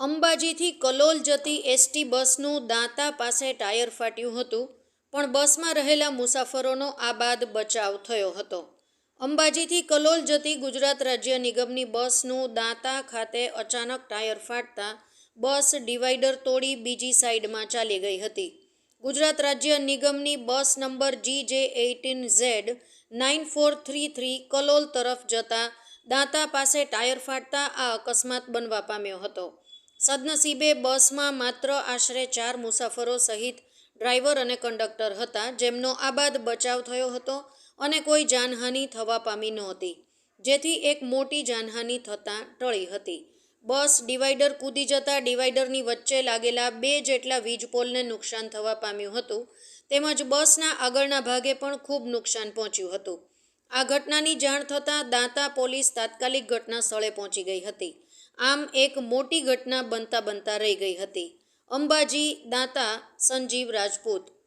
અંબાજીથી કલોલ જતી એસટી બસનું દાંતા પાસે ટાયર ફાટ્યું હતું, પણ બસમાં રહેલા મુસાફરોનો આ બાદ બચાવ થયો હતો. અંબાજીથી કલોલ જતી ગુજરાત રાજ્ય નિગમની બસનું દાંતા ખાતે અચાનક ટાયર ફાટતા બસ ડિવાઈડર તોડી બીજી સાઈડમાં ચાલી ગઈ હતી. ગુજરાત રાજ્ય નિગમની bus number G J eighteen Z nine four three three Kalol તરફ જતા દાંતા પાસે ટાયર ફાટતા આ અકસ્માત બનવા પામ્યો હતો. સદનસીબે બસમાં માત્ર આશરે ચાર મુસાફરો સહિત ડ્રાઈવર અને કંડક્ટર હતા, જેમનો આબાદ બચાવ થયો હતો અને કોઈ જાનહાનિ થવા પામી નહોતી, જેથી એક મોટી જાનહાનિ થતાં ટળી હતી. બસ ડિવાઈડર કૂદી જતા ડિવાઈડરની વચ્ચે લાગેલા બે જેટલા વીજપોલને નુકસાન થવા પામ્યું હતું, તેમજ બસના આગળના ભાગે પણ ખૂબ નુકસાન પહોંચ્યું હતું. આ ઘટનાની જાણ થતાં દાંતા પોલીસ તાત્કાલિક ઘટના સ્થળે પહોંચી ગઈ હતી. આમ એક મોટી ઘટના બનતા બનતા રહી ગઈ હતી. અંબાજી દાંતા સંજીવ રાજપૂત